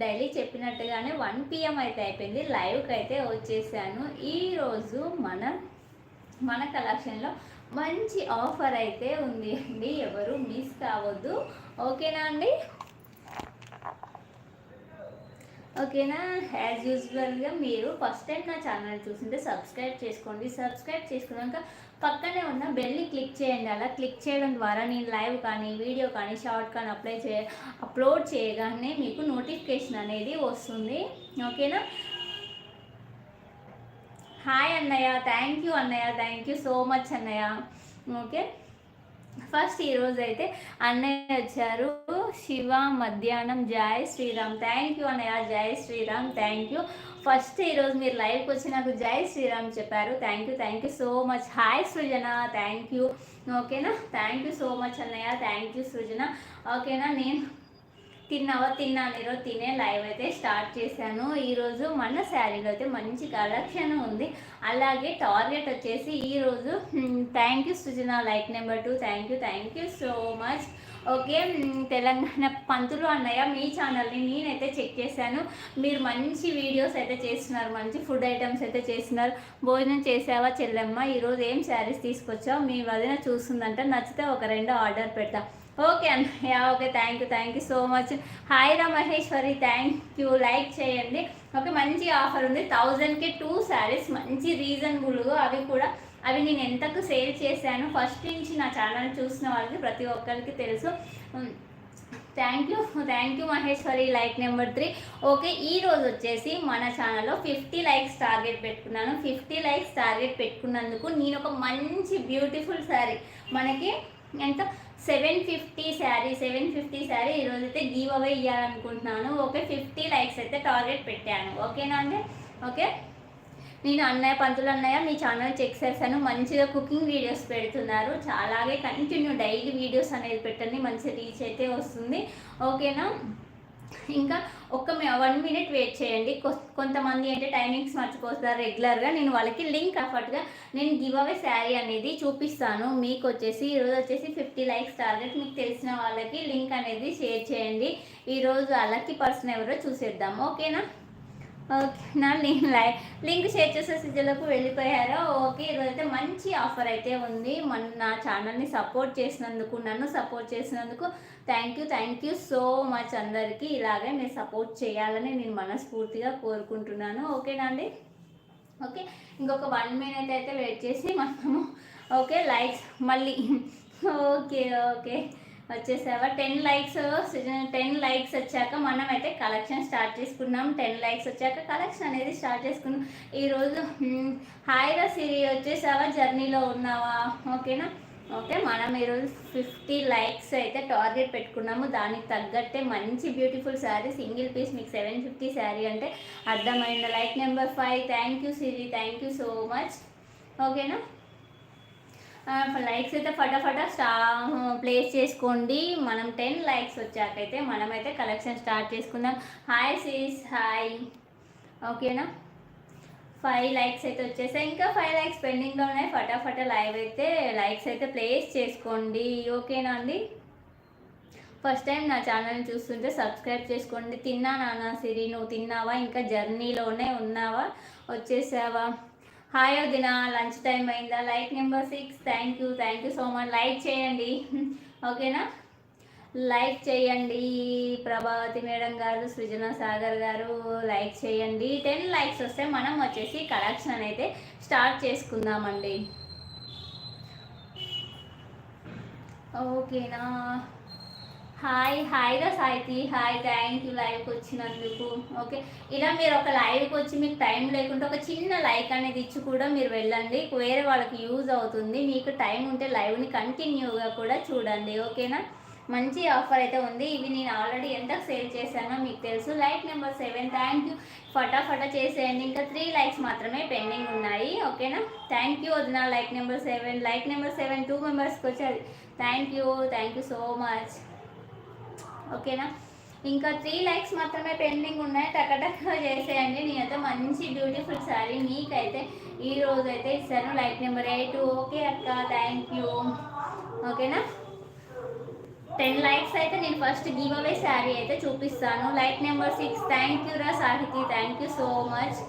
Daily చెప్పినట్టుగానే one PM అయితే అయిపోయింది. లైవ్కి అయితే వచ్చేసాను. ఈరోజు మన మన కలెక్షన్లో మంచి ఆఫర్ అయితే ఉంది అండి. ఎవరు మిస్ కావద్దు. ఓకేనా అండి? ఓకేనా? యాజ్ యూజువల్గా మీరు ఫస్ట్ టైం నా ఛానల్ చూసింటే సబ్స్క్రైబ్ చేసుకోండి. సబ్స్క్రైబ్ చేసుకున్నాక పక్కనే ఉన్న బెల్ని క్లిక్ చేయండి. అలా క్లిక్ చేయడం ద్వారా నేను లైవ్ కానీ వీడియో కానీ షార్ట్ కానీ అప్లై చే అప్లోడ్ చేయగానే మీకు నోటిఫికేషన్ అనేది వస్తుంది. ఓకేనా? హాయ్ అన్నయ్య. థ్యాంక్ యూ అన్నయ్య. థ్యాంక్ యూ సో మచ్ అన్నయ్య. ఓకే? ఫస్ట్ ఈరోజు అయితే అన్నయ్య వచ్చారు. శివ మధ్యాహ్నం జై శ్రీరామ్. థ్యాంక్ యూ అన్నయ్య. జై శ్రీరామ్. థ్యాంక్ యూ ఫస్ట్ ఈరోజు మీరు లైవ్కి వచ్చి నాకు జై శ్రీరామ్ చెప్పారు. Thank you thank you so much hi Srujana. Thank you ఓకేనా థ్యాంక్ యూ సో మచ్ అన్నయ్య. Thank you Srujana. ఓకేనా నేను తిన్నావా తిన్నాను ఈరోజు తినే లైవ్ అయితే స్టార్ట్ చేశాను. ఈరోజు మన శారీలో అయితే మంచి కలెక్షన్ ఉంది. అలాగే టార్గెట్ వచ్చేసి ఈరోజు thank you Sujana like number two thank you thank you so much okay Telangana పంతులు అన్నయ్య మీ ఛానల్ని నేనైతే చెక్ చేశాను. మీరు మంచి వీడియోస్ అయితే చేస్తున్నారు మంచి ఫుడ్ ఐటమ్స్ అయితే చేస్తున్నారు. భోజనం చేసావా చెల్లెమ్మ? ఈరోజు ఏం శారీస్ తీసుకొచ్చావు? మీ వదిన చూస్తుందంటే నచ్చితే ఒక రెండు ఆర్డర్ పెడతా. ఓకే అన్నయ్య okay thank you thank you so much hi రా మహేశ్వరి థ్యాంక్ యూ లైక్ చేయండి. ఓకే మంచి ఆఫర్ ఉంది. థౌజండ్కి టూ శారీస్ మంచి రీజనబుల్గా అవి కూడా. అవి నేను ఎంతకు సేల్ చేశాను? ఫస్ట్ నుంచి నా ఛానల్ చూసిన వాళ్ళకి ప్రతి ఒక్కరికి తెలుసు. Thank you thank you Maheshwari like number three okay ఈ రోజు వచ్చేసి మన ఛానల్లో ఫిఫ్టీ లైక్స్ టార్గెట్ పెట్టుకున్నాను. ఫిఫ్టీ లైక్స్ టార్గెట్ పెట్టుకున్నందుకు నేను ఒక మంచి బ్యూటిఫుల్ శారీ మనకి ఎంత? Seven fifty saree seven fifty saree ఈరోజు అయితే గివ్ అవే ఇవ్వాలనుకుంటున్నాను ఓకే ఫిఫ్టీ లైక్స్ అయితే టార్గెట్ పెట్టాను. ఓకేనా అండి? ఓకే? నేను అన్నయ్య పంతులు అన్నయ్య మీ ఛానల్ చెక్ చేశాను మంచిగా కుకింగ్ వీడియోస్ పెడుతున్నారు. చాలాగే కంటిన్యూ డైలీ వీడియోస్ అనేది పెట్టండి. మంచి రీచ్ అయితే వస్తుంది. ఓకేనా? ఇంకా ఒక్క వన్ మినిట్ వెయిట్ చేయండి. కొంతమంది అంటే టైమింగ్స్ మర్చిపోతారు రెగ్యులర్గా నేను వాళ్ళకి లింక్ అఫర్ట్గా నేను గివ్ అవే శారీ అనేది చూపిస్తాను. మీకు వచ్చేసి ఈరోజు వచ్చేసి ఫిఫ్టీ లైక్స్ టార్గెట్ మీకు తెలిసిన వాళ్ళకి లింక్ అనేది షేర్ చేయండి. ఈరోజు అలక్కి పర్సన్ ఎవరో చూసేద్దాం ఓకేనా ఓకే నా నేను లై లింక్ షేర్ చేసే సిజలకు వెళ్ళిపోయారో? ఓకే ఈరోజైతే మంచి ఆఫర్ అయితే ఉంది. మన నా ఛానల్ని సపోర్ట్ చేసినందుకు నన్ను సపోర్ట్ చేసినందుకు thank you thank you so much అందరికీ. ఇలాగే మీరు సపోర్ట్ చేయాలని నేను మనస్ఫూర్తిగా కోరుకుంటున్నాను. ఓకేనా అండి? ఓకే ఇంకొక వన్ మినిట్ అయితే వెయిట్ చేసి మనము ఓకే లైక్స్ మళ్ళీ. Okay okay. వచ్చేసావా? టెన్ లైక్స్ టెన్ లైక్స్ వచ్చాక మనం అయితే కలెక్షన్ స్టార్ట్ చేసుకున్నాం. టెన్ లైక్స్ వచ్చాక కలెక్షన్ అనేది స్టార్ట్ చేసుకున్నాం. ఈరోజు హాయిగా సిరి వచ్చేసావా? జర్నీలో ఉన్నావా? ఓకేనా ఓకే మనం ఈరోజు ఫిఫ్టీ లైక్స్ అయితే టార్గెట్ పెట్టుకున్నాము. దానికి తగ్గట్టే మంచి బ్యూటిఫుల్ శారీ సింగిల్ పీస్ మీకు సెవెన్ ఫిఫ్టీ శారీ అంటే అర్థమైంది. Like number five thank you Siri thank you so much ఓకేనా లైక్స్ అయితే ఫటాఫటా స్టా ప్లేస్ చేసుకోండి. మనం టెన్ లైక్స్ వచ్చాకైతే మనమైతే కలెక్షన్ స్టార్ట్ చేసుకుందాం. హాయ్ సీస్ హాయ్ ఓకేనా ఫైవ్ లైక్స్ అయితే వచ్చేసాయి. ఇంకా ఫైవ్ లైక్స్ పెండింగ్లో ఉన్నాయి. ఫటాఫట లైవ్ అయితే లైక్స్ అయితే ప్లేస్ చేసుకోండి. ఓకేనా అండి? ఫస్ట్ టైం నా ఛానల్ని చూస్తుంటే సబ్స్క్రైబ్ చేసుకోండి. తిన్నా నాన్న సిరి నువ్వు తిన్నావా? ఇంకా జర్నీలోనే ఉన్నావా? వచ్చేసావా? హాయ్ దినా లంచ్ టైం అయిందా? Like number six thank you thank you so much. Like చేయండి. ఓకేనా? లైక్ చేయండి. ప్రభావతి మేడం గారు సృజన సాగర్ గారు లైక్ చేయండి. టెన్ లైక్స్ వస్తే మనం వచ్చేసి కలెక్షన్ అయితే స్టార్ట్ చేసుకుందామండి. ఓకేనా? హాయ్ హాయ్ రా సాయితి. హాయ్ థ్యాంక్ యూ లైవ్కి వచ్చినందుకు. ఓకే ఇలా మీరు ఒక లైవ్కి వచ్చి మీకు టైం లేకుంటే ఒక చిన్న లైక్ అనేది ఇచ్చి కూడా మీరు వెళ్ళండి. వేరే వాళ్ళకి యూజ్ అవుతుంది. మీకు టైం ఉంటే లైవ్ని కంటిన్యూగా కూడా చూడండి. ఓకేనా మంచి ఆఫర్ అయితే ఉంది. ఇవి నేను ఆల్రెడీ ఎంత సేల్ చేశానో మీకు తెలుసు. Like number seven thank you ఫటాఫట చేసేయండి. ఇంకా త్రీ లైక్స్ మాత్రమే పెండింగ్ ఉన్నాయి. ఓకేనా థ్యాంక్ యూ వదిన. Like number seven like number seven two మెంబర్స్కి వచ్చేది thank you thank you so much ఓకేనా? ఇంకా త్రీ లైక్స్ మాత్రమే పెండింగ్ ఉన్నాయి. టకటక చేసేయండి. నేనైతే మంచి బ్యూటిఫుల్ శారీ మీకైతే ఈ రోజు అయితే ఇస్తాను. లైక్ నెంబర్ ఎయిట్ ఓకే అక్క థ్యాంక్ యూ ఓకేనా? టెన్ లైక్స్ అయితే నేను ఫస్ట్ గివ్ అవే శారీ అయితే చూపిస్తాను. Like number six thank you రా Sahithi. Thank you so much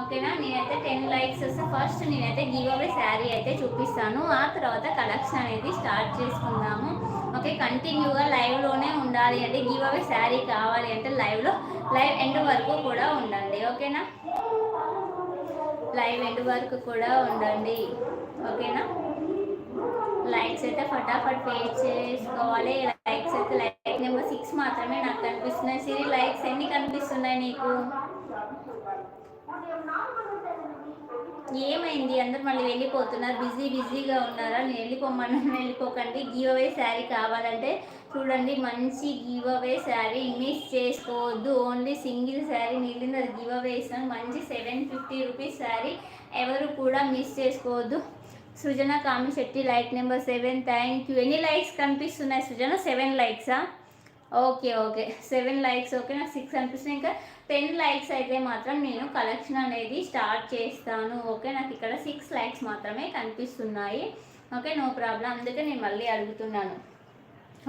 ఓకేనా? నేనైతే టెన్ లైక్స్ వస్తే ఫస్ట్ నేనైతే గివ్ అవే శారీ అయితే చూపిస్తాను. ఆ తర్వాత కలెక్షన్ అనేది స్టార్ట్ చేసుకుందాము. ఓకే కంటిన్యూగా లైవ్లోనే ఉండాలి అంటే గివ్ అవే శారీ కావాలి అంటే లైవ్లో లైవ్ ఎండ్ వరకు కూడా ఉండండి. ఓకేనా? లైవ్ ఎండ్ వరకు కూడా ఉండండి. ఓకేనా? లైక్స్ అయితే ఫటాఫట్ పే చేసుకోవాలి. లైక్స్ అయితే లైక్ నెంబర్ సిక్స్ మాత్రమే నాకు కనిపిస్తున్నాయి సిరి లైక్స్ ఎన్ని కనిపిస్తున్నాయి నీకు? ఏమైంది? అందరు మళ్ళీ వెళ్ళిపోతున్నారు. బిజీ బిజీగా ఉన్నారా? నేను వెళ్ళిపోమన్నా వెళ్ళిపోకండి. గివ్ అవే శారీ కావాలంటే చూడండి మంచి గివ్ అవే శారీ మిస్ చేసుకోవద్దు. ఓన్లీ సింగిల్ శారీ మిగిలింది అది గివ్ అవే ఇస్తాను మంచి సెవెన్ ఫిఫ్టీ రూపీస్ శారీ ఎవరు కూడా మిస్ చేసుకోవద్దు. Srujana Kamishetti like number seven thank you ఎన్ని లైక్స్ కనిపిస్తున్నాయి Srujana? Seven లైక్సా okay okay seven likes okay నాకు సిక్స్ అనిపిస్తున్నాయి. ఇంకా టెన్ లైక్స్ అయితే మాత్రం నేను కలెక్షన్ అనేది స్టార్ట్ చేస్తాను. ఓకే? నాకు ఇక్కడ సిక్స్ లైక్స్ మాత్రమే కనిపిస్తున్నాయి. ఓకే? No problem. అందుకే నేను మళ్ళీ అడుగుతున్నాను.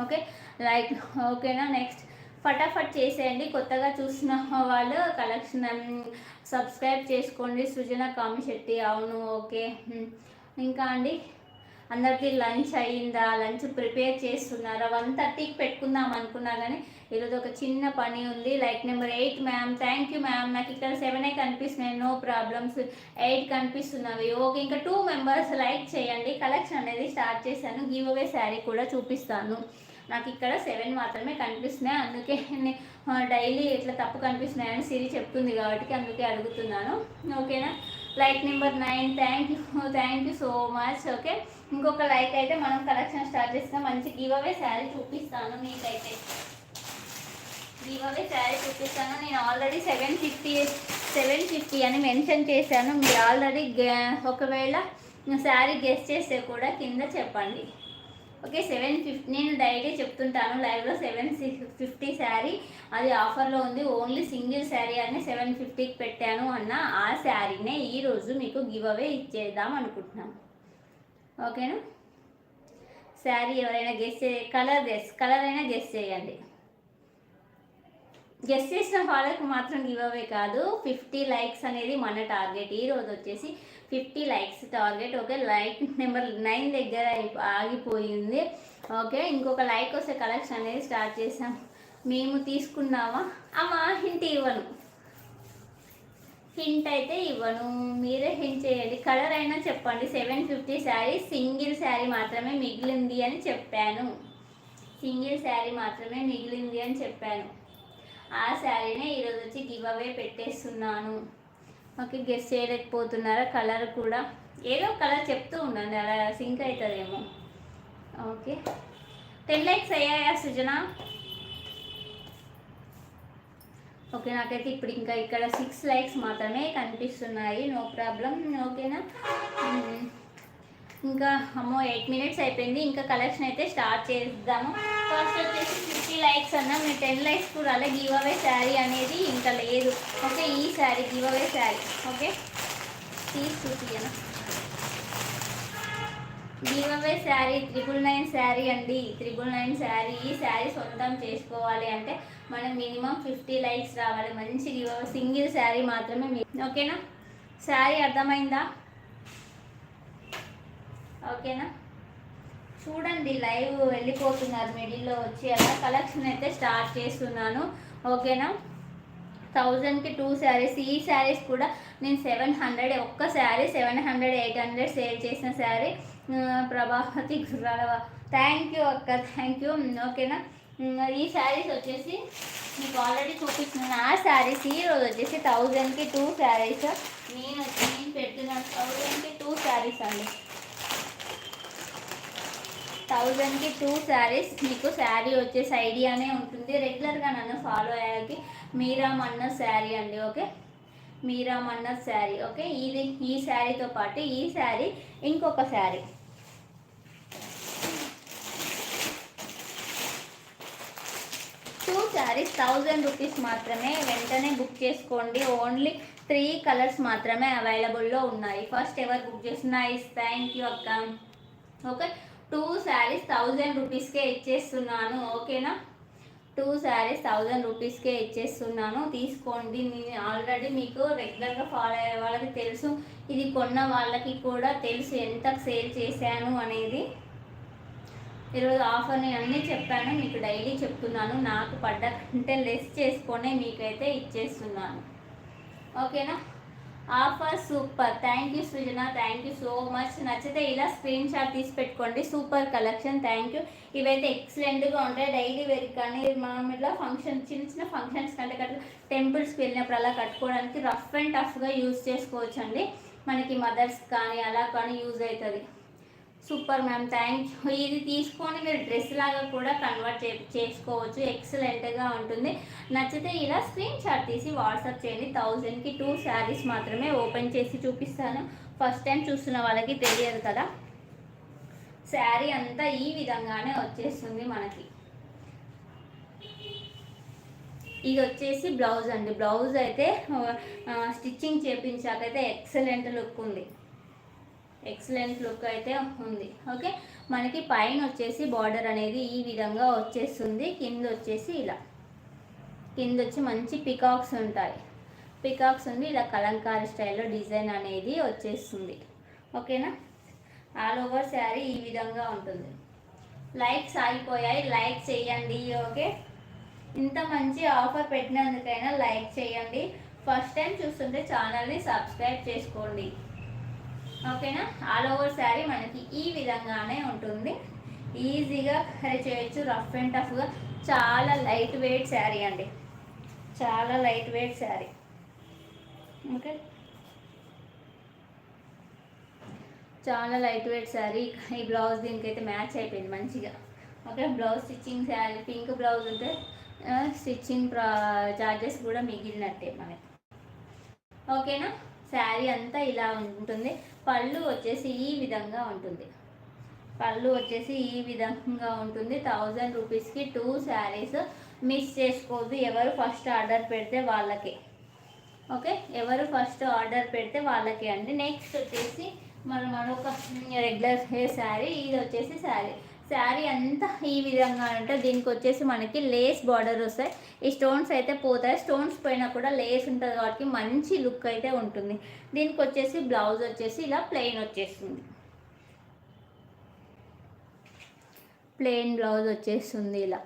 ఓకే? లైక్ ఓకేనా? నెక్స్ట్ ఫటాఫట్ చేసేయండి. కొత్తగా చూసిన వాళ్ళు కలెక్షన్ సబ్స్క్రైబ్ చేసుకోండి. సృజన కామిశెట్టి అవును. ఓకే? ఇంకా అండి? అందరికీ లంచ్ అయ్యిందా లంచ్ ప్రిపేర్ చేస్తున్నారా? వన్ థర్టీకి పెట్టుకుందాం అనుకున్నా కానీ ఈరోజు ఒక చిన్న పని ఉంది. Like number eight ma'am thank you ma'am నాకు ఇక్కడ సెవెనే కనిపిస్తున్నాయి. నో ప్రాబ్లమ్స్ ఎయిట్ కనిపిస్తున్నవి. ఓకే ఇంకా టూ మెంబర్స్ లైక్ చేయండి. కలెక్షన్ అనేది స్టార్ట్ చేశాను. గివ్ అవే శారీ కూడా చూపిస్తాను. నాకు ఇక్కడ సెవెన్ మాత్రమే కనిపిస్తున్నాయి. అందుకే డైలీ ఇట్లా తప్పు కనిపిస్తున్నాయని సిరి చెప్తుంది కాబట్టి అందుకే అడుగుతున్నాను. ఓకేనా like number nine thank you thank you so much okay ఇంకొక లైక్ అయితే మనం కలెక్షన్ స్టార్ట్ చేస్తాం మంచి గివ్ అవే శారీ చూపిస్తాను మీకైతే. గివ్ అవే శారీ చూపిస్తాను నేను already seven fifty seven fifty అని మెన్షన్ చేశాను. మీరు ఆల్రెడీ ఒకవేళ శారీ గెస్ట్ చేస్తే కూడా కింద చెప్పండి. ఓకే సెవెన్ ఫిఫ్టీ నేను డైలీ చెప్తుంటాను లైవ్లో సెవెన్ ఫిఫ్టీ శారీ అది ఆఫర్లో ఉంది. ఓన్లీ సింగిల్ శారీ అని సెవెన్ ఫిఫ్టీకి పెట్టాను అన్న ఆ శారీనే ఈరోజు మీకు గివ్ అవే ఇచ్చేద్దాం అనుకుంటున్నాను ఓకేనా? శారీ ఎవరైనా గెస్ట్ చే కలర్ గెస్ కలర్ అయినా గెస్ట్ చేయండి. గెస్ట్ చేసిన వాళ్ళకి మాత్రం గివ్ అవే కాదు. ఫిఫ్టీ లైక్స్ అనేది మన టార్గెట్. ఈ రోజు వచ్చేసి fifty likes target. Okay like number nine దగ్గర ఆగిపోయింది. ఓకే ఇంకొక లైక్ వస్తే కలెక్షన్ అనేది స్టార్ట్ చేసాం మేము తీసుకున్నామా అమ్మా హింట్ ఇవ్వను. హింట్ అయితే ఇవ్వను. మీరే హింట్ చేయండి. కలర్ అయినా చెప్పండి. Seven fifty saree single saree మాత్రమే మిగిలింది అని చెప్పాను. సింగిల్ శారీ మాత్రమే మిగిలింది అని చెప్పాను. ఆ శారీనే ఈరోజు వచ్చి గివ్ అవే పెట్టేస్తున్నాను. Okay guest చేయలేకపోతున్నారా? కలర్ కూడా ఏదో కలర్ చెప్తూ ఉండండి అలా సింక్ అవుతుందేమో ఓకే. టెన్ లైక్స్ అయ్యాయా సృజన? ఓకే నాకైతే ఇప్పుడు ఇంకా ఇక్కడ సిక్స్ లైక్స్ మాత్రమే కనిపిస్తున్నాయి నో ప్రాబ్లం ఓకేనా? ఇంకా అమ్మో ఎయిట్ మినిట్స్ అయిపోయింది. ఇంకా కలెక్షన్ అయితే స్టార్ట్ చేద్దాము. ఫస్ట్ వచ్చేసి ఫిఫ్టీ లైక్స్ అన్నా మీ టెన్ లైక్స్ కూడా అలా గివ్ అవే శారీ అనేది ఇంకా లేదు. ఓకే ఈ saree give away saree okay? తీసి చూపియను give away saree triple nine saree అండి. త్రిబుల్ నైన్ శారీ ఈ శారీ సొంతం చేసుకోవాలి అంటే మనం మినిమం ఫిఫ్టీ లైక్స్ రావాలి. మంచి గివ్ సింగిల్ శారీ మాత్రమే ఓకేనా? శారీ అర్థమైందా? ఓకేనా? చూడండి లైవ్ వెళ్ళిపోతున్నారు మిడిల్లో వచ్చి అలా కలెక్షన్ అయితే స్టార్ట్ చేస్తున్నాను. ఓకేనా? థౌజండ్కి టూ శారీస్ ఈ శారీస్ కూడా నేను సెవెన్ హండ్రెడ్ ఒక్క saree seven hundred eight hundred sale చేసిన శారీ. ప్రభావతి గుర్రాలవ? థ్యాంక్ యూ అక్క థ్యాంక్ యూ. ఓకేనా? ఈ శారీస్ వచ్చేసి మీకు ఆల్రెడీ చూపిస్తున్నాను. ఆ శారీస్ ఈ రోజు వచ్చేసి థౌజండ్కి టూ శారీస్. నేను వచ్చి నేను పెడుతున్నాను థౌజండ్కి టూ శారీస్ అండి. థౌజండ్కి టూ శారీస్ మీకు శారీ వచ్చేసి ఐడియానే ఉంటుంది. రెగ్యులర్గా నన్ను ఫాలో అయ్యాకి మీరా మన్న శారీ అండి ఓకే? మీరా మన్న శారీ ఓకే? ఇది ఈ శారీతో పాటు ఈ శారీ ఇంకొక saree. Two sarees thousand rupees మాత్రమే వెంటనే బుక్ చేసుకోండి. ఓన్లీ త్రీ కలర్స్ మాత్రమే అవైలబుల్లో ఉన్నాయి. ఫస్ట్ ఎవరు బుక్ చేసిన థ్యాంక్ యూ అక్క. ఓకే? టూ శారీస్ థౌజండ్ రూపీస్కే ఇచ్చేస్తున్నాను ఓకేనా? టూ శారీస్ థౌజండ్ రూపీస్కే ఇచ్చేస్తున్నాను. తీసుకోండి నేను ఆల్రెడీ మీకు రెగ్యులర్గా ఫాలో అయ్యే వాళ్ళకి తెలుసు. ఇది కొన్న వాళ్ళకి కూడా తెలుసు ఎంత సేల్ చేశాను అనేది. ఈరోజు ఆఫర్ని అన్నీ చెప్పాను మీకు డైలీ చెప్తున్నాను. నాకు పడ్డ కంటే లెస్ చేసుకొని మీకైతే ఇచ్చేస్తున్నాను. ఓకేనా? Offer super. Thank you Srujana. Thank you so much నచ్చితే ఇలా స్క్రీన్ షాట్ తీసి పెట్టుకోండి. సూపర్ కలెక్షన్ థ్యాంక్ యూ ఇవైతే ఎక్సలెంట్గా ఉంటాయి. డైలీ వేర్ కానీ మనం ఇట్లా ఫంక్షన్ చిన్న చిన్న ఫంక్షన్స్ కంటే కట్టు టెంపుల్స్కి వెళ్ళినప్పుడు అలా కట్టుకోవడానికి రఫ్ అండ్ టఫ్గా యూజ్ చేసుకోవచ్చు అండి మనకి మదర్స్ కానీ అలా కానీ యూజ్ అవుతుంది. సూపర్ మ్యామ్ థ్యాంక్ యూ ఇది తీసుకొని మీరు డ్రెస్ లాగా కూడా కన్వర్ట్ చే చేసుకోవచ్చు. ఎక్సలెంట్గా ఉంటుంది. నచ్చితే ఇలా స్క్రీన్ షాట్ తీసి వాట్సాప్ చేయండి. థౌజండ్కి టూ శారీస్ మాత్రమే ఓపెన్ చేసి చూపిస్తాను. ఫస్ట్ టైం చూస్తున్న వాళ్ళకి తెలియదు కదా. శారీ అంతా ఈ విధంగానే వచ్చేస్తుంది మనకి. ఇది వచ్చేసి బ్లౌజ్ అండి. బ్లౌజ్ అయితే స్టిచ్చింగ్ చేపించాకైతే ఎక్సలెంట్ లుక్ ఉంది. ఎక్సలెంట్ లుక్ అయితే ఉంది. ఓకే? మనకి పైన వచ్చేసి బార్డర్ అనేది ఈ విధంగా వచ్చేస్తుంది. కింద వచ్చేసి ఇలా. కింద వచ్చి మంచి పికాక్స్ ఉంటాయి. పికాక్స్ ఉండి ఇలా కలంకారీ స్టైల్లో డిజైన్ అనేది వచ్చేస్తుంది. ఓకేనా? ఆల్ ఓవర్ శారీ ఈ విధంగా ఉంటుంది. లైక్స్ ఆగిపోయాయి. లైక్ చేయండి. ఓకే? ఇంత మంచి ఆఫర్ పెట్టినందుకైనా లైక్ చేయండి. ఫస్ట్ టైం చూస్తుంటే ఛానల్ని సబ్స్క్రైబ్ చేసుకోండి. ఓకేనా? ఆల్ ఓవర్ శారీ మనకి ఈ విధంగానే ఉంటుంది. ఈజీగా కరీ చేయొచ్చు రఫ్ అండ్ టఫ్గా. చాలా లైట్ వెయిట్ శారీ అండి. చాలా లైట్ వెయిట్ శారీ. ఓకే? చాలా లైట్ వెయిట్ శారీ. ఈ బ్లౌజ్ దీనికైతే మ్యాచ్ అయిపోయింది మంచిగా. Okay? Blouse stitching saree pink blouse ఉంటే స్టిచ్చింగ్ చార్జెస్ కూడా మిగిలినట్టే మనకి. ఓకేనా? శారీ అంతా ఇలా ఉంటుంది. పళ్ళు వచ్చేసి ఈ విధంగా ఉంటుంది. పళ్ళు వచ్చేసి ఈ విధంగా ఉంటుంది. థౌజండ్ రూపీస్కి టూ శారీస్ మిస్ చేసుకోవద్దు. ఎవరు ఫస్ట్ ఆర్డర్ పెడితే వాళ్ళకి. ఓకే? ఎవరు ఫస్ట్ ఆర్డర్ పెడితే వాళ్ళకి అండి. నెక్స్ట్ వచ్చేసి మనం మరొక రెగ్యులర్ హెయిర్ శారీ. ఇది వచ్చేసి శారీ. శారీ అంతా ఈ విధంగా అంటే దీనికి వచ్చేసి మనకి లేస్ బార్డర్ వస్తాయి. ఈ స్టోన్స్ అయితే పోతాయి. స్టోన్స్ పోయినా కూడా లేస్ ఉంటుంది కాబట్టి మంచి లుక్ అయితే ఉంటుంది. దీనికి వచ్చేసి బ్లౌజ్ వచ్చేసి ఇలా ప్లెయిన్ వచ్చేస్తుంది. ప్లెయిన్ బ్లౌజ్ వచ్చేస్తుంది ఇలా.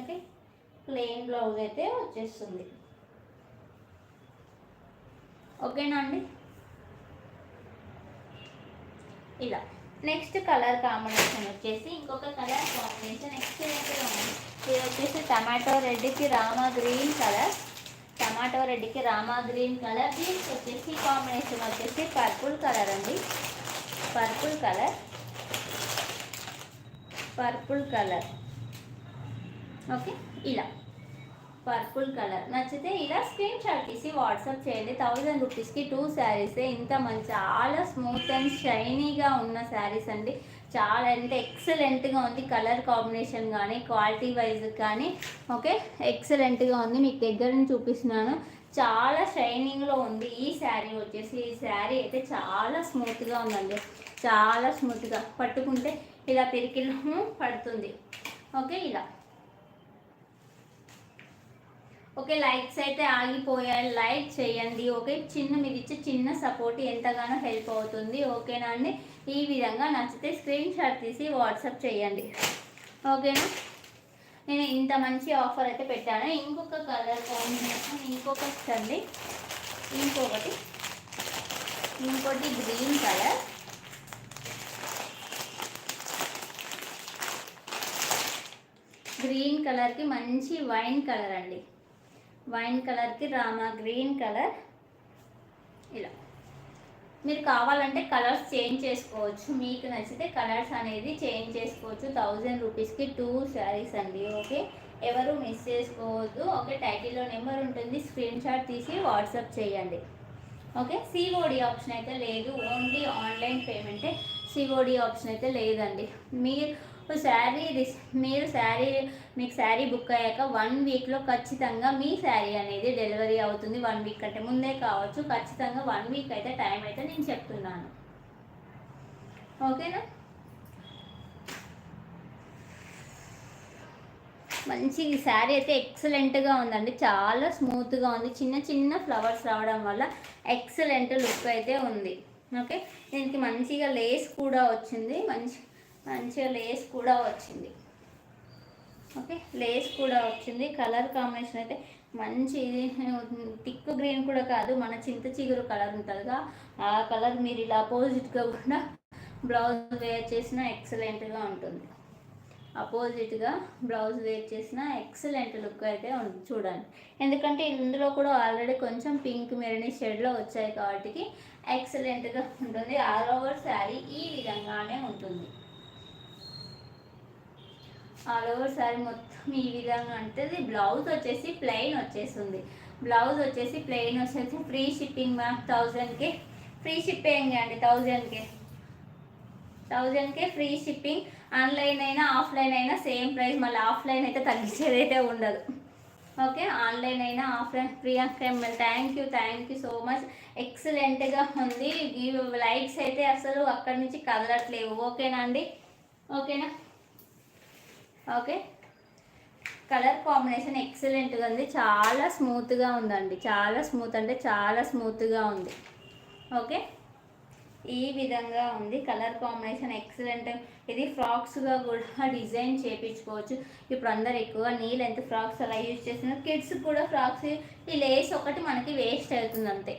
ఓకే. ప్లెయిన్ బ్లౌజ్ అయితే వచ్చేస్తుంది. ఓకేనా అండి? ఇలా. నెక్స్ట్ కలర్ కాంబినేషన్ వచ్చేసి ఇంకొక కలర్ కాంబినేషన్ ఎక్సలెంట్గా ఉంది ఇది వచ్చేసి టమాటో రెడ్కి రామా గ్రీన్ కలర్. టమాటో రెడ్కి రామా గ్రీన్ కలర్. దీనికి వచ్చేసి కాంబినేషన్ వచ్చేసి పర్పుల్ కలర్ అండి. Purple colour. Purple colour. Okay ఇలా. Purple colour. నచ్చితే ఇలా స్క్రీన్ షాట్ తీసి వాట్సాప్ చేయండి. థౌజండ్ రూపీస్కి టూ శారీస్. ఇంత మంచి చాలా స్మూత్ అండ్ షైనీగా ఉన్న శారీస్ అండి. చాలా అంటే ఎక్సలెంట్గా ఉంది. కలర్ కాంబినేషన్ కానీ క్వాలిటీ వైజ్ కానీ ఓకే? ఎక్సలెంట్గా ఉంది. మీకు దగ్గర నుంచి చూపిస్తున్నాను. చాలా షైనింగ్లో ఉంది ఈ శారీ వచ్చేసి. ఈ శారీ అయితే చాలా స్మూత్గా ఉందండి. చాలా స్మూత్గా. పట్టుకుంటే ఇలా పిరికిలు పడుతుంది. ఓకే? ఇలా. ఓకే లైక్స్ అయితే ఆగిపోయాయి. లైక్ చేయండి ఓకే? చిన్న మీరు ఇచ్చే చిన్న సపోర్ట్ ఎంతగానో హెల్ప్ అవుతుంది ఓకేనా అండి? ఈ విధంగా నచ్చితే స్క్రీన్ షాట్ తీసి వాట్సాప్ చేయండి ఓకేనా? నేను ఇంత మంచి ఆఫర్ అయితే పెట్టాను. ఇంకొక కలర్ కాంబినేషన్ ఇంకొకటి అండి ఇంకొకటి ఇంకోటి గ్రీన్ కలర్. గ్రీన్ కలర్కి మంచి వైన్ కలర్ అండి. వైన్ కలర్కి రామా గ్రీన్ కలర్. ఇలా. మీరు కావాలంటే కలర్స్ చేంజ్ చేసుకోవచ్చు. మీకు నచ్చితే కలర్స్ అనేది చేంజ్ చేసుకోవచ్చు. థౌజండ్ రూపీస్కి టూ శారీస్ అండి ఓకే? ఎవరు మిస్ చేసుకోవద్దు. ఓకే టైటిల్లో నెంబర్ ఉంటుంది. స్క్రీన్ షాట్ తీసి వాట్సాప్ చేయండి. ఓకే సిఓడి ఆప్షన్ అయితే లేదు. ఓన్లీ ఆన్లైన్ పేమెంటే సిఓడి ఆప్షన్ అయితే లేదండి. మీరు శారీ మీరు శారీ మీకు శారీ బుక్ అయ్యాక వన్ వీక్లో ఖచ్చితంగా మీ శారీ అనేది డెలివరీ అవుతుంది. వన్ వీక్ అంటే ముందే కావచ్చు. ఖచ్చితంగా వన్ వీక్ అయితే టైం అయితే నేను చెప్తున్నాను. ఓకేనా? మంచి శారీ అయితే ఎక్సలెంట్గా ఉందండి. చాలా స్మూత్గా ఉంది. చిన్న చిన్న ఫ్లవర్స్ రావడం వల్ల ఎక్సలెంట్ లుక్ అయితే ఉంది. ఓకే? దీనికి మంచిగా లేస్ కూడా వచ్చింది. మంచి మంచిగా లేస్ కూడా వచ్చింది. ఓకే లేస్ కూడా వచ్చింది. కలర్ కాంబినేషన్ అయితే మంచి థిక్ గ్రీన్ కూడా కాదు మన చింత చిగురు కలర్ ఉంటుందిగా. ఆ కలర్ మీరు ఇలా అపోజిట్గా కూడా బ్లౌజ్ వేర్ చేసిన ఎక్సలెంట్గా ఉంటుంది. అపోజిట్గా బ్లౌజ్ వేర్ చేసిన ఎక్సలెంట్ లుక్ అయితే చూడండి. ఎందుకంటే ఇందులో కూడా ఆల్రెడీ కొంచెం పింక్ మెరని షేడ్లో వచ్చాయి కాబట్టి ఎక్సలెంట్గా ఉంటుంది. ఆల్ ఓవర్ శారీ ఈ విధంగానే ఉంటుంది. ఆల్ ఓవర్ శారీ మొత్తం ఈ విధంగా ఉంటుంది బ్లౌజ్ వచ్చేసి ప్లెయిన్ వచ్చేస్తుంది. బ్లౌజ్ వచ్చేసి ప్లెయిన్ వచ్చేసి ఫ్రీ షిప్పింగ్ మ్యామ్ థౌజండ్కి. ఫ్రీ షిప్పింగ్ అండి థౌజండ్కి? థౌజండ్కే ఫ్రీ షిప్పింగ్. ఆన్లైన్ అయినా ఆఫ్లైన్ అయినా సేమ్ ప్రైస్. మళ్ళీ ఆఫ్లైన్ అయితే తగ్గించేది అయితే ఉండదు. ఓకే? ఆన్లైన్ అయినా offline. Priyanka ML thank you thank you so much ఎక్సలెంట్గా ఉంది. ఈ లైట్స్ అయితే అసలు అక్కడి నుంచి కదలట్లేవు. ఓకేనా అండి? ఓకేనా? ఓకే. కలర్ కాంబినేషన్ ఎక్సలెంట్గా ఉంది. చాలా స్మూత్గా ఉందండి. చాలా స్మూత్ అంటే చాలా స్మూత్గా ఉంది. ఓకే. ఈ విధంగా ఉంది. Colour combination excellent. ఇది ఫ్రాక్స్గా కూడా డిజైన్ చేయించుకోవచ్చు ఇప్పుడు అందరు ఎక్కువ నీ లెంత్ ఫ్రాక్స్ అలా యూజ్ చేస్తున్నారు. కిడ్స్ కూడా ఫ్రాక్స్ ఈ లేస్ ఒకటి మనకి వేస్ట్ అవుతుంది అంతే.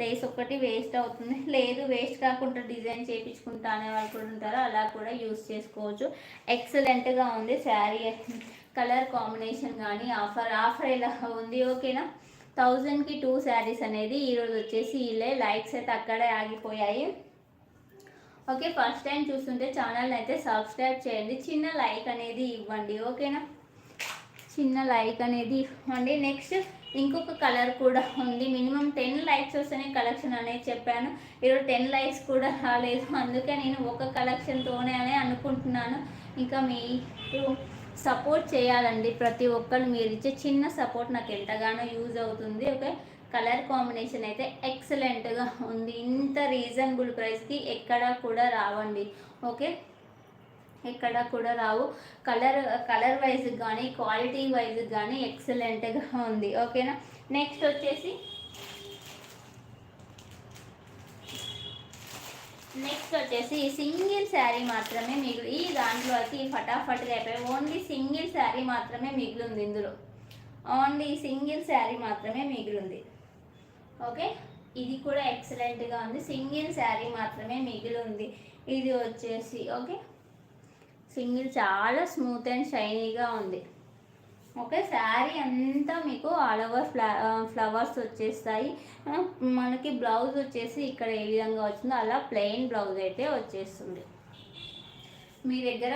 లేస్ ఒక్కటి వేస్ట్ అవుతుంది. లేదు వేస్ట్ కాకుండా డిజైన్ చేయించుకుంటా అనే వాళ్ళు కూడా ఉంటారు. అలా కూడా యూస్ చేసుకోవచ్చు. ఎక్సలెంట్గా ఉంది శారీ. కలర్ కాంబినేషన్ కానీ ఆఫర్ ఆఫర్ ఎలా ఉంది ఓకేనా థౌజండ్కి టూ శారీస్ అనేది ఈరోజు వచ్చేసి వీళ్ళే లైక్స్ అయితే అక్కడే ఆగిపోయాయి. ఓకే ఫస్ట్ టైం చూస్తుంటే ఛానల్ని అయితే సబ్స్క్రైబ్ చేయండి. చిన్న లైక్ అనేది ఇవ్వండి ఓకేనా చిన్న లైక్ అనేది ఇవ్వండి. నెక్స్ట్ ఇంకొక కలర్ కూడా ఉంది. మినిమం టెన్ లైక్స్ వస్తేనే కలెక్షన్ అనేది చెప్పాను. ఈరోజు టెన్ లైక్స్ కూడా రాలేదు. అందుకే నేను ఒక కలెక్షన్తోనే అని అనుకుంటున్నాను. ఇంకా మీరు సపోర్ట్ చేయాలండి. ప్రతి ఒక్కరు మీరు ఇచ్చే చిన్న సపోర్ట్ నాకు ఎంతగానో యూజ్ అవుతుంది. ఓకే? కలర్ కాంబినేషన్ అయితే ఎక్సలెంట్గా ఉంది. ఇంత రీజనబుల్ ప్రైస్కి ఎక్కడా కూడా రావండి. ఓకే? ఎక్కడ కూడా రావు. కలర్ కలర్ వైజ్ కానీ క్వాలిటీ వైజ్ కానీ ఎక్సలెంట్గా ఉంది. ఓకేనా నెక్స్ట్ వచ్చేసి నెక్స్ట్ వచ్చేసి సింగిల్ శారీ మాత్రమే మిగిలి ఈ దాంట్లో అయితే ఈ ఫటాఫట్గా అయిపోయి ఓన్లీ సింగిల్ శారీ మాత్రమే మిగిలింది ఇందులో. ఓన్లీ సింగిల్ శారీ మాత్రమే మిగిలింది. ఓకే ఇది కూడా ఎక్సలెంట్గా ఉంది. సింగిల్ శారీ మాత్రమే మిగిలి ఉంది ఇది వచ్చేసి ఓకే సింగిల్ చాలా స్మూత్ అండ్ షైనీగా ఉంది. ఓకే శారీ అంతా మీకు ఆల్ ఓవర్ ఫ్లా ఫ్లవర్స్ వచ్చేస్తాయి. మనకి బ్లౌజ్ వచ్చేసి ఇక్కడ ఏ విధంగా వచ్చిందో అలా ప్లెయిన్ బ్లౌజ్ అయితే వచ్చేస్తుంది. మీ దగ్గర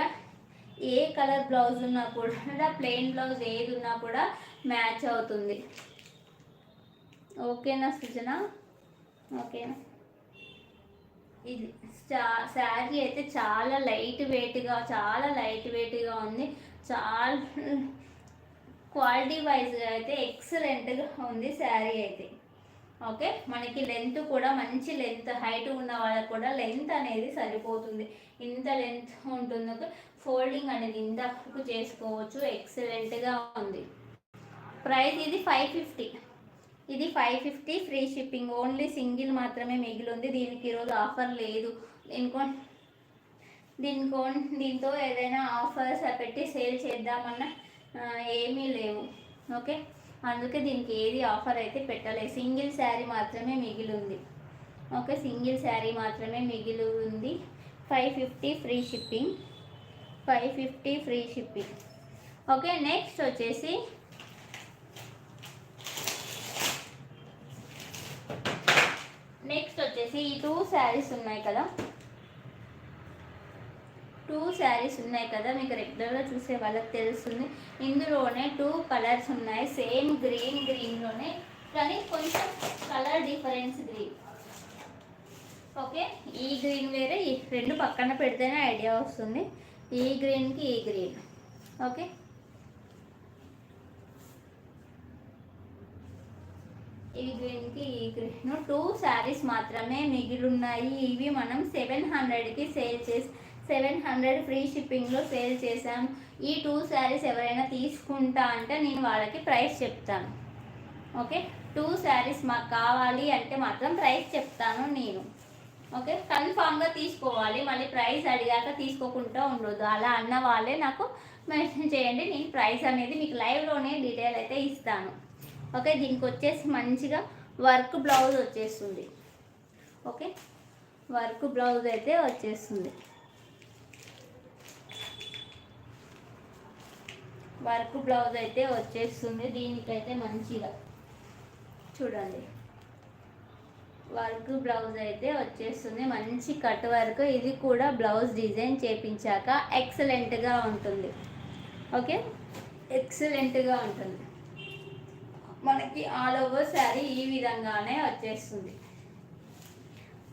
ఏ కలర్ బ్లౌజ్ ఉన్నా కూడా ప్లెయిన్ బ్లౌజ్ ఏది ఉన్నా కూడా మ్యాచ్ అవుతుంది. ఓకేనా సృజన? ఓకేనా? ఇది శారీ అయితే చాలా లైట్ వెయిట్గా చాలా లైట్ వెయిట్గా ఉంది. చాలా క్వాలిటీ వైజ్గా అయితే ఎక్సలెంట్గా ఉంది శారీ అయితే. ఓకే? మనకి లెంత్ కూడా మంచి లెంత్ హైట్ ఉన్న వాళ్ళకి కూడా లెంత్ అనేది సరిపోతుంది. ఇంత లెంత్ ఉంటుంది. ఫోల్డింగ్ అనేది ఇంతకు చేసుకోవచ్చు. ఎక్సలెంట్గా ఉంది. ప్రైస్ ఇది ఫైవ్ ఫిఫ్టీ. ఇది five fifty free shipping only single మాత్రమే మిగిలి ఉంది దీనికి ఈరోజు ఆఫర్ లేదు. దీనికో దీనికో దీంతో ఏదైనా ఆఫర్స్ పెట్టి సేల్ చేద్దామన్నా ఏమీ లేవు. ఓకే? అందుకే దీనికి ఏది ఆఫర్ అయితే పెట్టలేదు. సింగిల్ శారీ మాత్రమే మిగిలి ఉంది ఓకే? సింగిల్ శారీ మాత్రమే మిగిలి ఉంది five fifty free shipping five fifty free shipping okay? Next వచ్చేసి నెక్స్ట్ వచ్చేసి ఈ టూ శారీస్ ఉన్నాయి కదా. టూ శారీస్ ఉన్నాయి కదా మీకు రెగ్యులర్గా చూసే వాళ్ళకి తెలుస్తుంది. ఇందులోనే టూ కలర్స్ ఉన్నాయి సేమ్ గ్రీన్ గ్రీన్లోనే కానీ కొంచెం కలర్ డిఫరెన్స్ గ్రీన్ ఓకే ఈ గ్రీన్ వేరే ఈ రెండు పక్కన పెడితేనే ఐడియా వస్తుంది. ఈ గ్రీన్కి ఈ గ్రీన్ ఓకే ఈ గ్రీన్కి ఈ గ్రీన్ టూ శారీస్ మాత్రమే మిగిలిన్నాయి. ఇవి మనం సెవెన్ హండ్రెడ్కి సేల్ చేసి సెవెన్ హండ్రెడ్ ఫ్రీ షిప్పింగ్లో సేల్ చేశాము ఈ టూ శారీస్ ఎవరైనా తీసుకుంటా అంటే నేను వాళ్ళకి ప్రైస్ చెప్తాను. ఓకే టూ శారీస్ మాకు కావాలి అంటే మాత్రం ప్రైస్ చెప్తాను నేను. ఓకే కన్ఫామ్గా తీసుకోవాలి. మళ్ళీ ప్రైస్ అడిగాక తీసుకోకుండా ఉండొద్దు. అలా అన్న వాళ్ళే నాకు మెన్షన్ చేయండి. నేను ప్రైస్ అనేది మీకు లైవ్లోనే డీటెయిల్ అయితే ఇస్తాను. ఓకే దీనికి వచ్చేసి మంచిగా వర్క్ బ్లౌజ్ వచ్చేస్తుంది. ఓకే వర్క్ బ్లౌజ్ అయితే వచ్చేస్తుంది. వర్క్ బ్లౌజ్ అయితే వచ్చేస్తుంది దీనికైతే మంచిగా. చూడండి. వర్క్ బ్లౌజ్ అయితే వచ్చేస్తుంది మంచి కట్ వర్క్. ఇది కూడా బ్లౌజ్ డిజైన్ చేపించాక ఎక్సలెంట్గా ఉంటుంది. ఓకే ఎక్సలెంట్గా ఉంటుంది. మనకి ఆల్ ఓవర్ శారీ ఈ విధంగానే వచ్చేస్తుంది.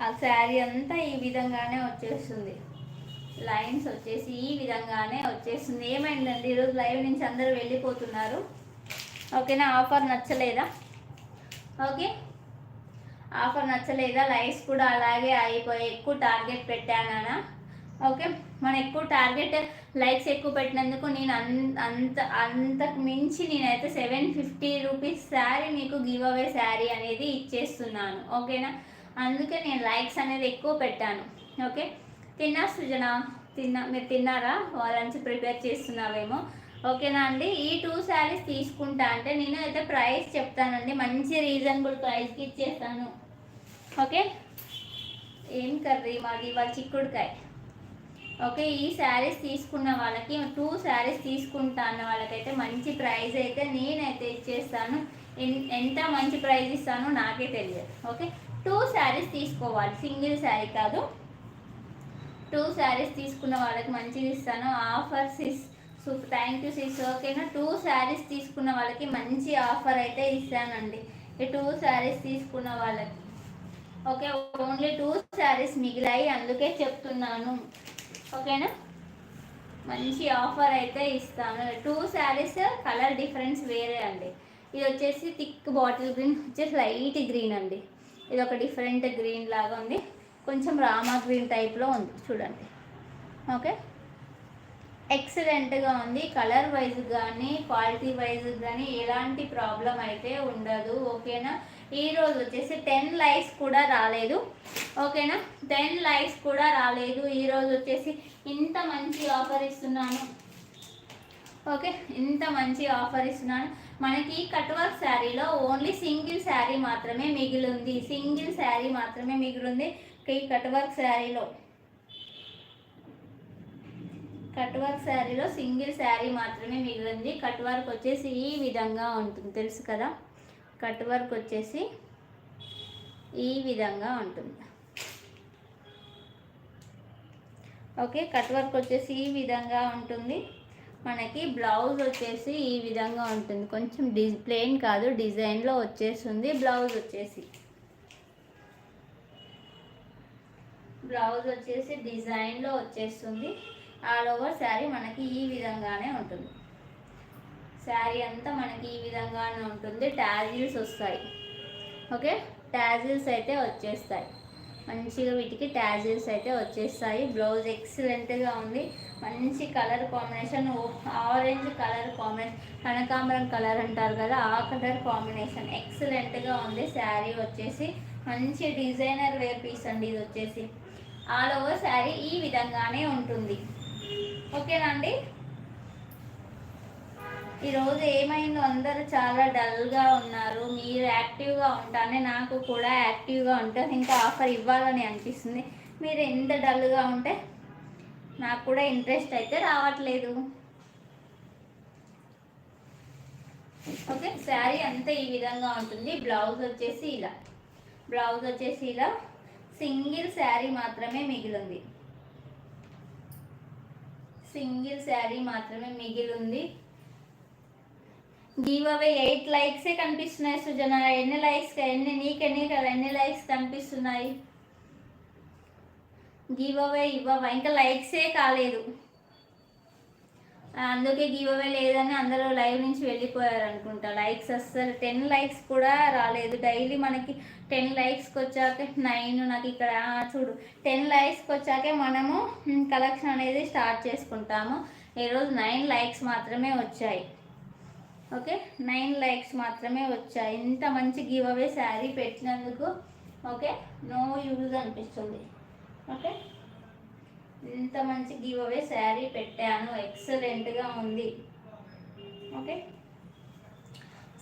ఆ శారీ అంతా ఈ విధంగానే వచ్చేస్తుంది. లైన్స్ వచ్చేసి ఈ విధంగానే వచ్చేస్తుంది. ఏమైందండి? ఈరోజు లైవ్ నుంచి అందరూ వెళ్ళిపోతున్నారు. ఓకేనా ఆఫర్ నచ్చలేదా? ఓకే ఆఫర్ నచ్చలేదా? లైక్స్ కూడా అలాగే అయిపోయి ఎక్కువ టార్గెట్ పెట్టానా ఓకే మనం ఎక్కువ టార్గెట్ లైక్స్ ఎక్కువ పెట్టినందుకు నేను అంత అంత అంతకు మించి నేనైతే సెవెన్ ఫిఫ్టీ రూపీస్ శారీ మీకు గివ్ అవే శారీ అనేది ఇచ్చేస్తున్నాను. ఓకేనా? అందుకే నేను లైక్స్ అనేది ఎక్కువ పెట్టాను. ఓకే? తిన్నా సృజన? తిన్నా మీరు తిన్నారా? లంచ్ ప్రిపేర్ చేస్తున్నావేమో. ఓకేనా అండి? ఈ టూ శారీస్ తీసుకుంటా అంటే నేను అయితే ప్రైస్ చెప్తానండి. మంచి రీజనబుల్ ప్రైస్కి ఇచ్చేస్తాను. ఓకే? ఏం కర్రీ మాది? ఇవాళ చిక్కుడుకాయ. ఓకే ఈ శారీస్ తీసుకున్న వాళ్ళకి టూ శారీస్ తీసుకుంటా అన్న వాళ్ళకైతే మంచి ప్రైస్ అయితే నేనైతే ఇచ్చేస్తాను. ఎంత మంచి ప్రైజ్ ఇస్తానో నాకే తెలియదు. ఓకే టూ శారీస్ తీసుకోవాలి. సింగిల్ శారీ కాదు. టూ శారీస్ తీసుకున్న వాళ్ళకి మంచిగా ఇస్తాను. Offers is thank you sis. ఓకేనా? టూ శారీస్ తీసుకున్న వాళ్ళకి మంచి ఆఫర్ అయితే ఇస్తానండి. ఈ టూ శారీస్ తీసుకున్న వాళ్ళకి. ఓకే ఓన్లీ టూ శారీస్ మిగిలాయి అందుకే చెప్తున్నాను. ఓకేనా? మంచి ఆఫర్ అయితే ఇస్తాను. టూ శారీస్ కలర్ డిఫరెన్స్ వేరే అండి. ఇది వచ్చేసి థిక్ బాటిల్ గ్రీన్ వచ్చేసి లైట్ గ్రీన్ అండి. ఇది ఒక డిఫరెంట్ గ్రీన్ లాగా ఉంది. కొంచెం రామా గ్రీన్ టైప్లో ఉంది. చూడండి. ఓకే? ఎక్సలెంట్గా ఉంది. కలర్ వైజ్ కానీ క్వాలిటీ వైజ్ కానీ ఎలాంటి ప్రాబ్లం అయితే ఉండదు. ఓకేనా? ఈ రోజు వచ్చేసి టెన్ లైక్స్ కూడా రాలేదు. ఓకేనా? టెన్ లైక్స్ కూడా రాలేదు. ఈ రోజు వచ్చేసి ఇంత మంచి ఆఫర్ ఇస్తున్నాను. ఓకే? ఇంత మంచి ఆఫర్ ఇస్తున్నాను. మనకి కట్ వర్క్ శారీలో ఓన్లీ సింగిల్ శారీ మాత్రమే మిగిలింది. సింగిల్ శారీ మాత్రమే మిగిలింది. ఈ కట్ వర్క్ శారీలో. కట్ వర్క్ శారీలో సింగిల్ శారీ మాత్రమే మిగిలింది. కట్ వర్క్ వచ్చేసి ఈ విధంగా ఉంటుంది. తెలుసు కదా? కట్ వర్క్ వచ్చేసి ఈ విధంగా ఉంటుంది. ఓకే కట్ వర్క్ వచ్చేసి ఈ విధంగా ఉంటుంది. మనకి బ్లౌజ్ వచ్చేసి ఈ విధంగా ఉంటుంది. కొంచెం డి ప్లెయిన్ కాదు డిజైన్లో వచ్చేస్తుంది బ్లౌజ్ వచ్చేసి. బ్లౌజ్ వచ్చేసి డిజైన్లో వచ్చేస్తుంది. ఆల్ ఓవర్ శారీ మనకి ఈ విధంగానే ఉంటుంది. శారీ అంతా మనకి ఈ విధంగానే ఉంటుంది. టాజిల్స్ వస్తాయి. ఓకే? టాజిల్స్ అయితే వచ్చేస్తాయి. మంచిగా వీటికి టాజిల్స్ అయితే వచ్చేస్తాయి. బ్లౌజ్ ఎక్సలెంట్గా ఉంది. మంచి colour combination orange colour combination కనకాంబరం కలర్ అంటారు కదా ఆ కలర్ కాంబినేషన్ ఎక్సలెంట్గా ఉంది. శారీ వచ్చేసి మంచి డిజైనర్ వేర్ పీస్ అండి ఇది వచ్చేసి. ఆల్ ఓవర్ శారీ ఈ విధంగానే ఉంటుంది. ఓకేనా అండి? ఈరోజు ఏమైందో అందరూ చాలా డల్గా ఉన్నారు. మీరు యాక్టివ్గా ఉంటానే నాకు కూడా యాక్టివ్గా ఉంటుంది ఇంకా ఆఫర్ ఇవ్వాలని అనిపిస్తుంది. మీరు ఎంత డల్గా ఉంటే నాకు కూడా ఇంట్రెస్ట్ అయితే రావట్లేదు. ఓకే శారీ అంతా ఈ విధంగా ఉంటుంది. బ్లౌజ్ వచ్చేసి ఇలా. బ్లౌజ్ వచ్చేసి ఇలా. సింగిల్ శారీ మాత్రమే మిగిలింది. సింగిల్ శారీ మాత్రమే మిగిలింది. గివ్ అవే ఎయిట్ లైక్సే కనిపిస్తున్నాయి సుజన. ఎన్ని లైక్స్ ఎన్ని నీకెన్ని కదా ఎన్ని లైక్స్ కనిపిస్తున్నాయి? గివ్ అవే ఇవ్వవా? ఇంకా లైక్సే కాలేదు. అందుకే గివ్ అవే లేదని అందరూ లైవ్ నుంచి వెళ్ళిపోయారు అనుకుంటా. లైక్స్ అస్సలు టెన్ లైక్స్ కూడా రాలేదు. డైలీ మనకి టెన్ లైక్స్కి వచ్చాక నైన్ నాకు ఇక్కడ చూడు. టెన్ లైక్స్కి వచ్చాకే మనము కలెక్షన్ అనేది స్టార్ట్ చేసుకుంటాము. ఈరోజు నైన్ లైక్స్ మాత్రమే వచ్చాయి. ఓకే? నైన్ లైక్స్ మాత్రమే వచ్చాయి. ఇంత మంచి గివ్ అవే శారీ పెట్టినందుకు ఓకే? నో యూజ్ అనిపిస్తుంది. ఓకే? ఇంత మంచి గివ్ అవే శారీ పెట్టాను. ఎక్సలెంట్గా ఉంది. ఓకే?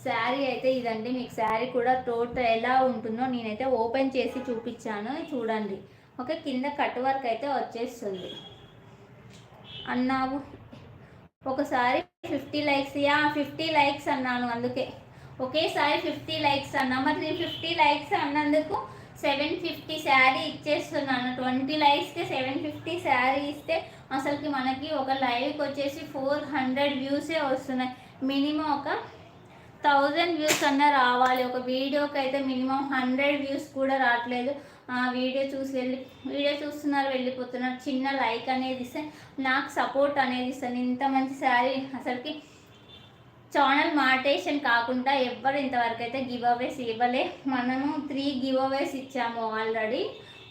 శారీ అయితే ఇదండి. మీకు శారీ కూడా టోటల్ ఎలా ఉంటుందో నేనైతే ఓపెన్ చేసి చూపించాను. చూడండి. ఓకే? కింద కట్ వర్క్ అయితే వచ్చేస్తుంది. అన్నావు. ఒకసారి fifty likes yeah fifty likes అన్నాను అందుకే. ఒకేసారి ఫిఫ్టీ లైక్స్ అన్నా. మరి నేను ఫిఫ్టీ లైక్స్ అన్నందుకు సెవెన్ ఫిఫ్టీ శారీ ఇచ్చేస్తున్నాను. ట్వంటీ లైక్స్కి సెవెన్ ఫిఫ్టీ శారీ ఇస్తే అసలుకి మనకి ఒక లైవ్కి వచ్చేసి ఫోర్ హండ్రెడ్ వ్యూసే వస్తున్నాయి. మినిమం ఒక థౌజండ్ వ్యూస్ అన్నా రావాలి. ఒక వీడియోకి అయితే మినిమం హండ్రెడ్ వ్యూస్ కూడా రావట్లేదు. వీడియో చూసి వెళ్ళి వీడియో చూస్తున్నారు వెళ్ళిపోతున్నారు. చిన్న లైక్ అనేది ఇస్తే నాకు సపోర్ట్ అనేది ఇస్తాను ఇంత మంచి శారీ అసలుకి ఛానల్ మాటేషన్ కాకుండా ఎవ్వరు ఇంతవరకు అయితే గివ్ అవేస్ ఇవ్వలే. మనము త్రీ గివ్ అవేస్ ఇచ్చాము already.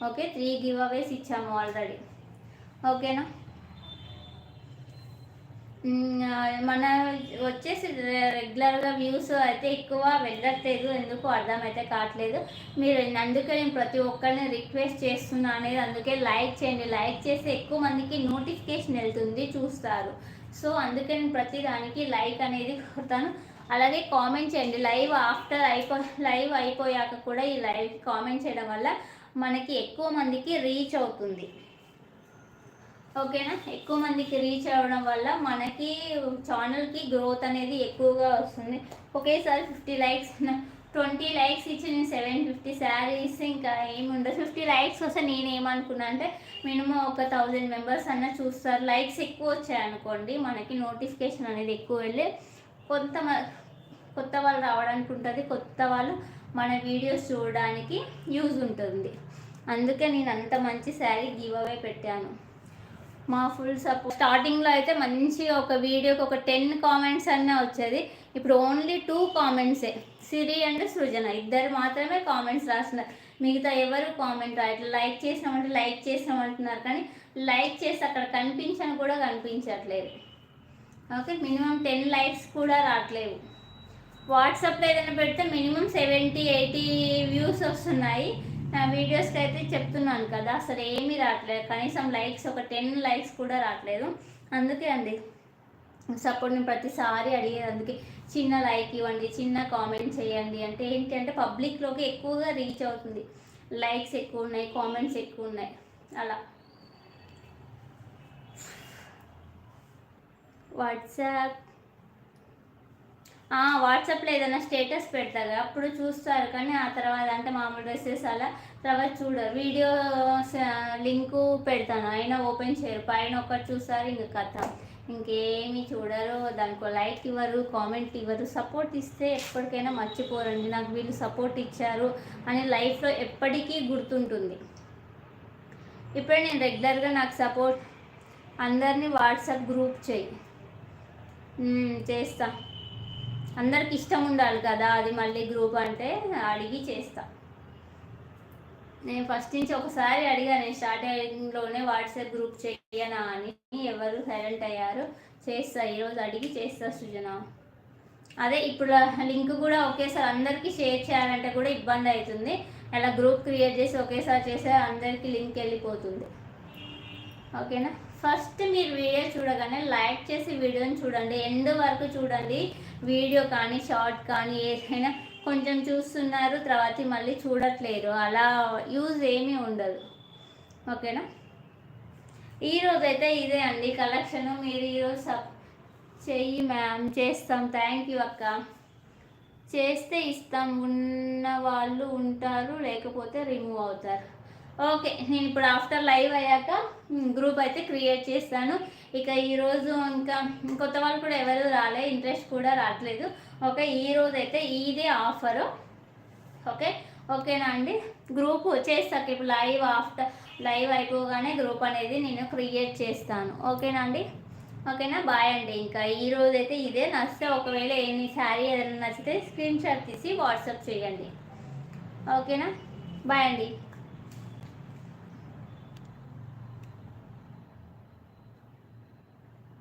Okay three giveaways ఇచ్చాము ఆల్రెడీ. ఓకేనా? మన వచ్చేసి రెగ్యులర్గా వ్యూస్ అయితే ఎక్కువ వెళ్ళట్లేదు. ఎందుకు అర్థమైతే కావట్లేదు. మీరు అందుకే నేను ప్రతి ఒక్కరిని రిక్వెస్ట్ చేస్తున్నా అనేది అందుకే లైక్ చేయండి. లైక్ చేస్తే ఎక్కువ మందికి నోటిఫికేషన్ వెళ్తుంది చూస్తారు. సో అందుకే నేను ప్రతి దానికి లైక్ అనేది కొడతాను. అలాగే కామెంట్ చేయండి. లైవ్ ఆఫ్టర్ అయిపో లైవ్ అయిపోయాక కూడా ఈ లైవ్ కామెంట్ చేయడం వల్ల మనకి ఎక్కువ మందికి రీచ్ అవుతుంది. ఓకేనా? ఎక్కువ మందికి రీచ్ అవ్వడం వల్ల మనకి ఛానల్కి గ్రోత్ అనేది ఎక్కువగా వస్తుంది. ఒకేసారి ఫిఫ్టీ లైక్స్ ట్వంటీ లైక్స్ ఇచ్చి నేను సెవెన్ ఫిఫ్టీ శారీస్ ఇంకా ఏముండదు. ఫిఫ్టీ లైక్స్ వస్తే నేను ఏమనుకున్నా అంటే మినిమం ఒక థౌజండ్ మెంబర్స్ అన్న చూస్తారు. లైక్స్ ఎక్కువ వచ్చాయనుకోండి మనకి నోటిఫికేషన్ అనేది ఎక్కువ వెళ్ళి కొంత కొత్త వాళ్ళు రావడానికి ఉంటుంది. కొత్త వాళ్ళు మన వీడియోస్ చూడడానికి యూజ్ ఉంటుంది. అందుకే నేను అంత మంచి శారీ గివ్ అవే పెట్టాను. మా ఫుల్ సపోర్ట్ స్టార్టింగ్లో అయితే మంచిగా ఒక వీడియోకి ఒక టెన్ కామెంట్స్ అన్న వచ్చేది. ఇప్పుడు ఓన్లీ టూ కామెంట్సే సిరి అండ్ సృజన ఇద్దరు మాత్రమే కామెంట్స్ రాస్తున్నారు. మిగతా ఎవరు కామెంట్ రాయట్లేదు లైక్ చేసినామంటే లైక్ చేసినామంటున్నారు కానీ లైక్ చేసి అక్కడ కనిపించని కూడా కనిపించట్లేదు. ఓకే మినిమం టెన్ లైక్స్ కూడా రావట్లేవు వాట్సాప్లో ఏదైనా పెడితే మినిమం సెవెంటీ ఎయిటీ వ్యూస్ వస్తున్నాయి. నా వీడియోస్కి అయితే చెప్తున్నాను కదా అసలు ఏమీ రావట్లేదు. కనీసం లైక్స్ ఒక టెన్ లైక్స్ కూడా రావట్లేదు. అందుకే అండి సపోర్ట్ నేను ప్రతిసారి అడిగేది. అందుకే చిన్న లైక్ ఇవ్వండి చిన్న కామెంట్ చేయండి. అంటే ఏంటి అంటే పబ్లిక్లోకి ఎక్కువగా రీచ్ అవుతుంది. లైక్స్ ఎక్కువ ఉన్నాయి కామెంట్స్ ఎక్కువ ఉన్నాయి. అలా. వాట్సాప్ వాట్సాప్లో ఏదైనా స్టేటస్ పెడతారు అప్పుడు చూస్తారు. కానీ ఆ తర్వాత అంటే మామూలు డ్రెస్సెస్ అలా తర్వాత చూడరు. వీడియో లింకు పెడతాను. అయినా ఓపెన్ చేయరు. పైన ఒకటి చూస్తారు ఇంక కథ. ఇంకేమీ చూడరు. దానికి లైక్ ఇవ్వరు కామెంట్ ఇవ్వరు. సపోర్ట్ ఇస్తే ఎప్పటికైనా మర్చిపోరండి. నాకు వీళ్ళు సపోర్ట్ ఇచ్చారు అని లైఫ్లో ఎప్పటికీ గుర్తుంటుంది. ఇప్పుడే నేను రెగ్యులర్గా నాకు సపోర్ట్ అందరినీ వాట్సాప్ గ్రూప్ చేయి. చేస్తాను చేస్తా. అందరికి ఇష్టం ఉండాలి కదా అది మళ్ళీ గ్రూప్ అంటే అడిగి చేస్తా. నేను ఫస్ట్ నుంచి ఒకసారి అడిగాను నేను స్టార్టింగ్లోనే వాట్సాప్ గ్రూప్ చేయనా అని ఎవరు సైలెంట్ అయ్యారు? చేస్తా ఈరోజు అడిగి చేస్తా సృజన. అదే ఇప్పుడు లింక్ కూడా ఒకేసారి అందరికీ షేర్ చేయాలంటే కూడా ఇబ్బంది అవుతుంది. అలా గ్రూప్ క్రియేట్ చేసి ఒకేసారి చేస్తే అందరికీ లింక్ వెళ్ళిపోతుంది. ఓకేనా? ఫస్ట్ మీరు వీడియో చూడగానే లైక్ చేసి వీడియోని చూడండి. ఎండ్ వరకు చూడండి. వీడియో కానీ షార్ట్ కానీ ఏదైనా కొంచెం చూస్తున్నారు తర్వాత మళ్ళీ చూడట్లేరు. అలా యూజ్ ఏమీ ఉండదు. ఓకేనా? ఈరోజు అయితే ఇదే అండి కలెక్షన్. మీరు ఈరోజు సబ్ చెయ్యి మ్యామ్. చేస్తాం. థ్యాంక్ యూ అక్క. చేస్తే ఇస్తాం ఉన్న వాళ్ళు ఉంటారు లేకపోతే రిమూవ్ అవుతారు. ఓకే నేను ఇప్పుడు ఆఫ్టర్ లైవ్ అయ్యాక గ్రూప్ అయితే క్రియేట్ చేస్తాను. ఇక ఈరోజు ఇంకా కొత్త వాళ్ళు కూడా ఎవరు రాలే ఇంట్రెస్ట్ కూడా రావట్లేదు. ఓకే ఈ అయితే ఇదే ఆఫరు. ఓకే ఓకేనా అండి? గ్రూప్ చేస్తాక ఇప్పుడు లైవ్ ఆఫ్టర్ లైవ్ అయిపోగానే గ్రూప్ అనేది నేను క్రియేట్ చేస్తాను. ఓకేనా అండి? ఓకేనా? బాయ్ అండి ఇంకా. ఈ రోజు అయితే ఇదే. నచ్చితే ఒకవేళ ఎన్ని శారీ ఏదైనా నచ్చితే స్క్రీన్ షాట్ తీసి వాట్సాప్ చేయండి. ఓకేనా? బాయ్ అండి.